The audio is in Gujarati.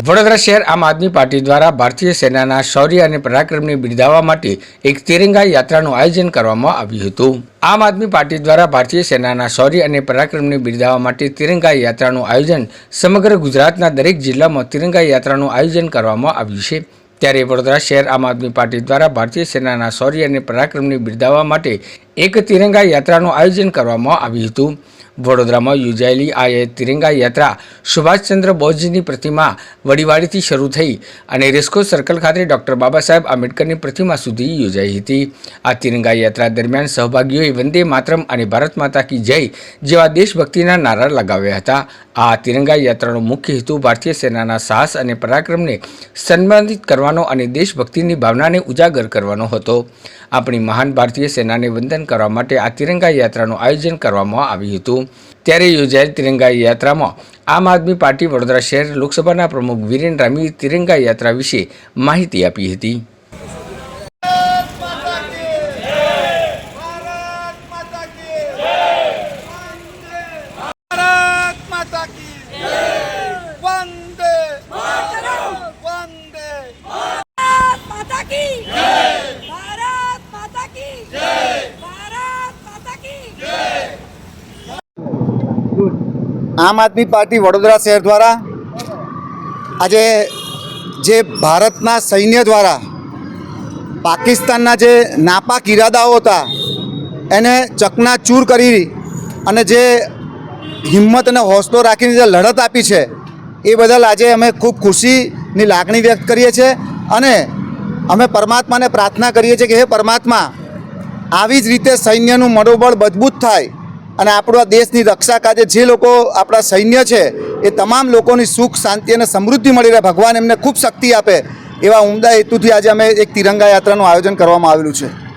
વડોદરા શહેર આમ આદમી પાર્ટી દ્વારા ભારતીય સેનાના શૌર્ય અને પરાક્રમને બિરદાવવા માટે એક તિરંગા યાત્રાનું આયોજન કરવામાં આવ્યું હતું. આમ આદમી પાર્ટી દ્વારા ભારતીય સેનાના શૌર્ય અને પરાક્રમને બિરદાવવા માટે તિરંગા યાત્રાનું આયોજન સમગ્ર ગુજરાતના દરેક જિલ્લામાં તિરંગા યાત્રાનું આયોજન કરવામાં આવ્યું છે. ત્યારે વડોદરા શહેર આમ આદમી પાર્ટી દ્વારા ભારતીય સેનાના શૌર્ય અને પરાક્રમને બિરદાવવા માટે એક તિરંગા યાત્રાનું આયોજન કરવામાં આવ્યું હતું. વડોદરામાં યોજાયેલી આ તિરંગા યાત્રા સુભાષચંદ્ર બોઝની પ્રતિમા વડીવાડીથી શરૂ થઈ અને રેસ્કો સર્કલ ખાતે ડોક્ટર બાબા સાહેબ આંબેડકરની પ્રતિમા સુધી યોજાઈ હતી. આ તિરંગા યાત્રા દરમિયાન સહભાગીઓએ વંદે માતરમ અને ભારત માતા કી જય જેવા દેશભક્તિના નારા લગાવ્યા હતા. આ તિરંગા યાત્રાનો મુખ્ય હેતુ ભારતીય સેનાના સાહસ અને પરાક્રમને સન્માનિત કરવાનો અને દેશભક્તિની ભાવનાને ઉજાગર કરવાનો હતો. આપણી મહાન ભારતીય સેનાને વંદન કરવા માટે આ તિરંગા યાત્રાનું આયોજન કરવામાં આવ્યું હતું. ત્યારે યોજાયેલ તિરંગા યાત્રામાં આમ આદમી પાર્ટી વડોદરા શહેર લોકસભાના પ્રમુખ વિરેન રામીએ તિરંગા યાત્રા વિશે માહિતી આપી હતી. આમ આદમી પાર્ટી વડોદરા શહેર દ્વારા આજે જે ભારતના સૈન્ય દ્વારા પાકિસ્તાનના જે નાપાક ઇરાદાઓ હતા, એને ચકનાચૂર કરી અને જે હિંમત અને હોસલો રાખીને જે લડત આપી છે, એ બદલ આજે અમે ખૂબ ખુશીની લાગણી વ્યક્ત કરીએ છીએ અને અમે પરમાત્માને પ્રાર્થના કરીએ છીએ કે હે પરમાત્મા, આવી જ રીતે સૈન્યનું મનોબળ મજબૂત થાય અને આપણા દેશની રક્ષા કાજે જે લોકો આપણા સૈન્ય છે, એ તમામ લોકોની સુખ, શાંતિ અને સમૃદ્ધિ મળી રહે. ભગવાન એમને ખૂબ શક્તિ આપે એવા ઉમદા હેતુથી આજે અમે એક તિરંગા યાત્રાનું આયોજન કરવામાં આવેલું છે.